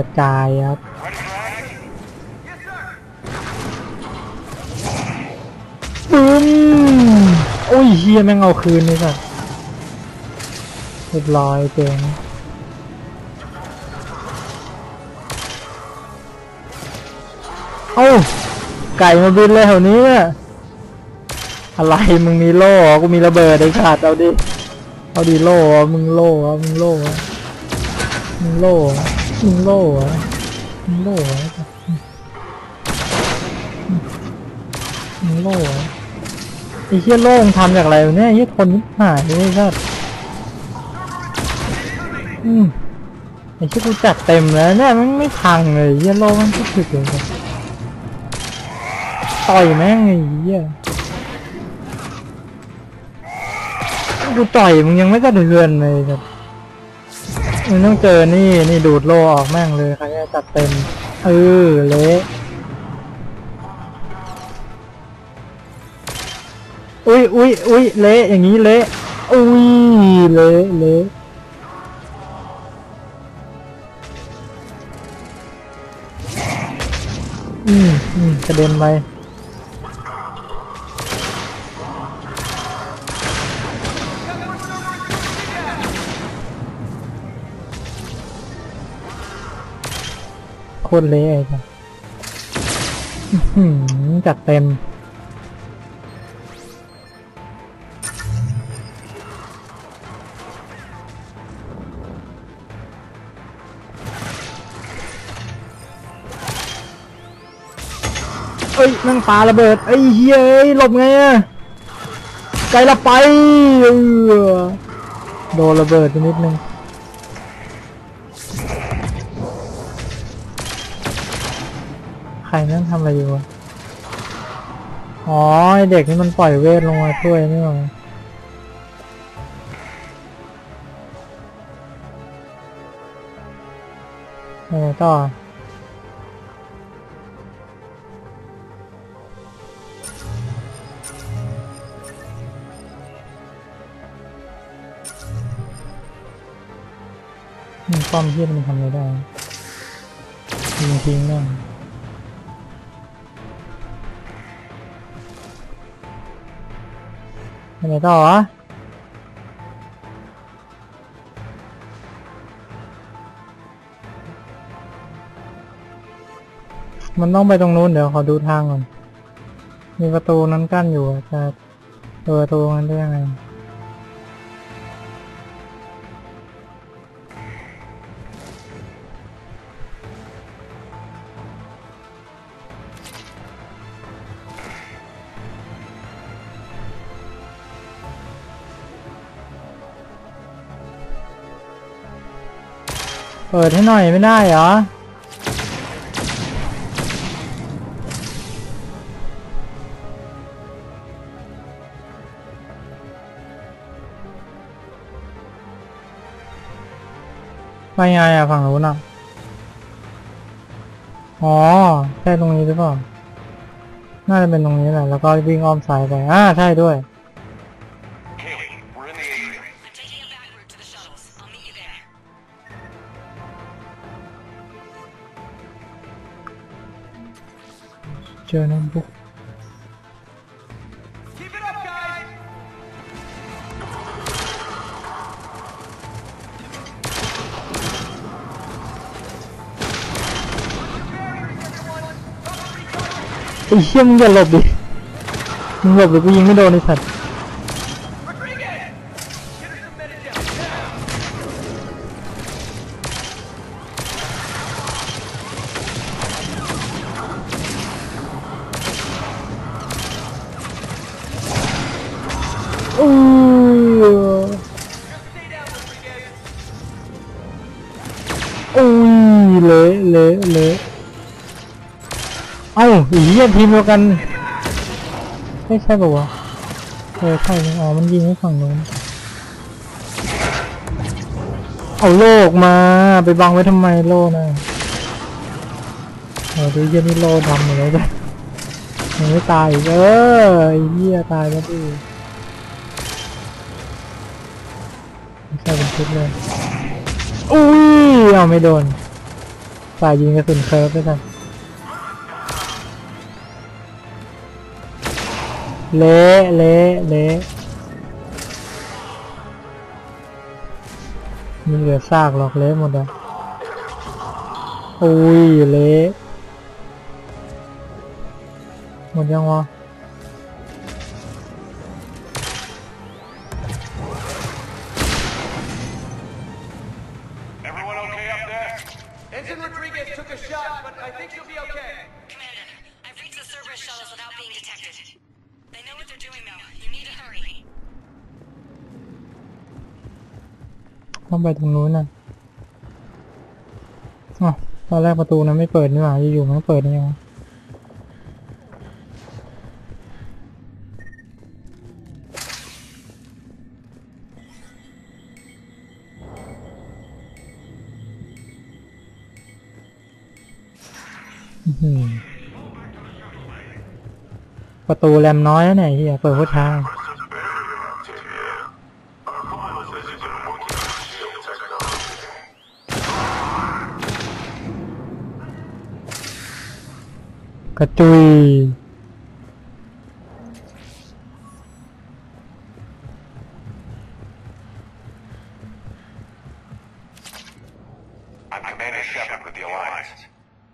ระจายครับปึ้มโอ้ยเฮียแม่งเอาคืนเลยสัสเรียบร้อยเจ๋งเอ้าไก่มาบินเลยแถวนี้เนี่ยอะไรมึงมีโล่กูมีระเบิดไอ้ขาดเอาดิเอาดิโล่มึงโล่มึงโล่มึงโล่ มึงโล่เหรอมึงโล่เหรอมึงโล่เหรอไอ้เหี้ยโล่งทำจากอะไรเนี่ยไอ้เหี้ยทนนิดหายเลยสัสอืมไอ้เหี้ยกูจัดเต็มแล้วเนี่ยมันไม่พังเลยเหี้ยโล่มันก็ถึกเลยต่อยแม่งไอ้เหี้ยกูต่อยมึงยังไม่กระเทือนเลยครับ มึงต้องเจอนี่นี่ดูดโลออกแม่งเลยใครจะจัดเต็มเออเละอุ้ยอุ้ยอุ้ยเละอย่างนี้เละอุ้ยเละเละอืมอืมกระเด็นไป ตรเละเลยจัดเต็ม เอ้ยนั่งปาระเบิด ไอ้เฮ้ยเอ้หลบไงอะไกลละไป โดนระเบิดนิดนึง ใครนั่งทำอะไรอยู่วะอ๋อเด็กนี่มันปล่อยเวทลงมาช่วยนี่หว่าเออต่อป้อมเทียมันทำอะไรได้ยิงทิ้งแม่ง ไปไหนต่อวะมันต้องไปตรงนู้นเดี๋ยวขอดูทางก่อน มีประตูนั้นกั้นอยู่จะเปิดประตูนั้นได้ยังไง เปิดให้หน่อยไม่ได้เหรอ ไปไงอะฝั่งนู้นอะอ๋อใช่ตรงนี้หรือเปล่า น่าจะเป็นตรงนี้แหละ แล้วก็วิ่งอ้อมซ้ายไป อ่า ใช่ด้วย เจอโน้ตบุ๊ก Keep it up, guys! ไอ้เชี่ยมึงอย่าหลบดิ มึงหลบหรือกูยิงไม่โดนไอ้สัตว์ เละเละเละเอ้าอ้เหี้ยทีมเดียวกันไม่ใช่ป่าวะเออใช่อ๋อมันยิงให้ฝั่งนู้นเอาโลกมา ไปบังไว้ทำไมโลนะโอ้ดูเหี้ยนี่โลดำหมดเลยจ้ะยังไม่ตายเออไอ้เหี้ยตายแล้วดิไม่ใช่เป็นชุดเลยอุ้ยเอาไม่โดน ฝ่ายยิงกระสุนเคิร์ฟไปกันเละเละเละมีเหลือซากหรอกเละหมดอะอุ้ยเละหมดยังวะ Ensign Rodriguez took a shot, but I think she'll be okay. Commander, I've reached the Cerberus shuttles without being detected. They know what they're doing, though. You need to hurry. ต้องไปตรงนู้นน่ะอ๋อตอนแรกประตูนั้นไม่เปิดนี่หว่าอยู่ๆมันก็เปิดนี่ยังวะ ประตูแรมน้อยแล้วเนี่ยเฮียเปิดโคตรช้า กระจุย I'm Commander Shepard with the Alliance.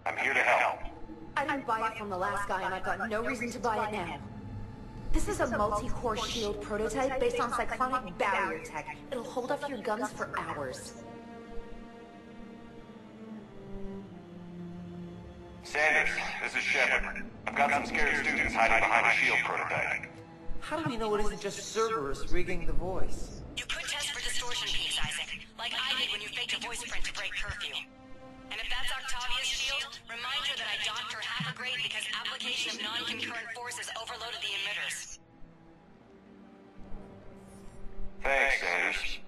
I'm here to help. I didn't buy it from the last guy, and I've got no reason to buy it now. This is a multi-core shield prototype based on cyclonic barrier tech. It'll hold off your guns for hours. Sanders, this is Shepard. I've got some scared students hiding behind a shield prototype. How do we know it isn't just Cerberus rigging the voice? You could test for distortion peaks, Isaac, like I did when you faked a voice print to break curfew. And if that's Octavia's shield, remind her that I docked application of non-concurrent forces overloaded the emitters. Thanks, Sanders.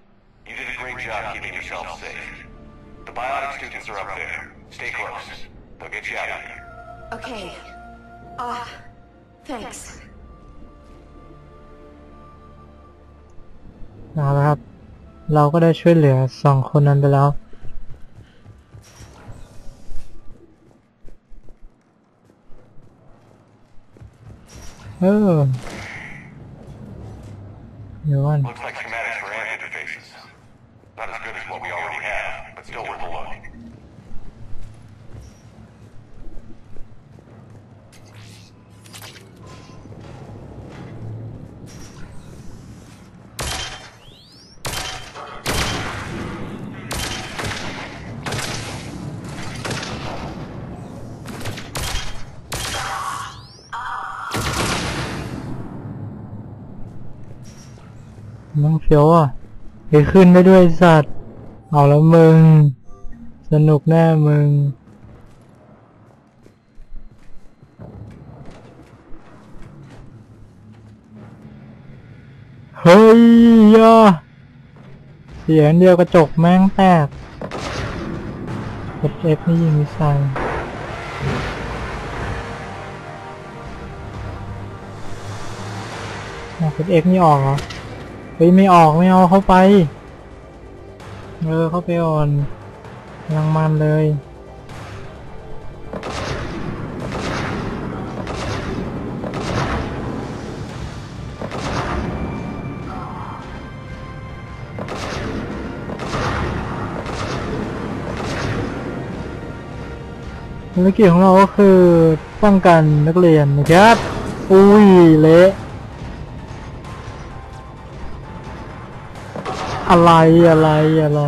You did a great job keeping yourself safe. The biotic students are up there. Stay close. They'll get you out of here. Okay. Uh, thanks. เอาละครับ เราก็ได้ช่วยเหลือสองคนนั้นไปแล้ว เออเดี๋ยวก่อน Looks like schematics for amp interfaces. Not as good as what we already have, but still worth a look. น้องเฟียวอะไปขึ้นได้ด้วยสัตว์ เอาแล้วมึง สนุกแน่มึง เฮ้ยอะเสียงเดียวกระจกแม่งแตกกด F นี่ยิงมิสไซล์อ๋อกด X นี่ออกเหรอ เฮ้ยไม่ออกไม่เอาเข้าไป เออเข้าไปอ่อนกำลังมันเลยภารกิจของเราก็คือป้องกันนักเรียนนะครับ อุ้ยเละ อะไรอะไรอะไร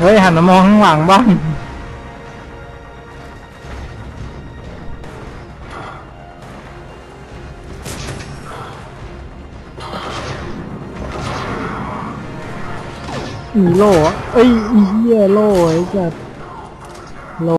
เฮ้ยหันมามองข้างหลังบ้างมีโล่เอ้ยอีเหี้ยโล่ไอ้จัด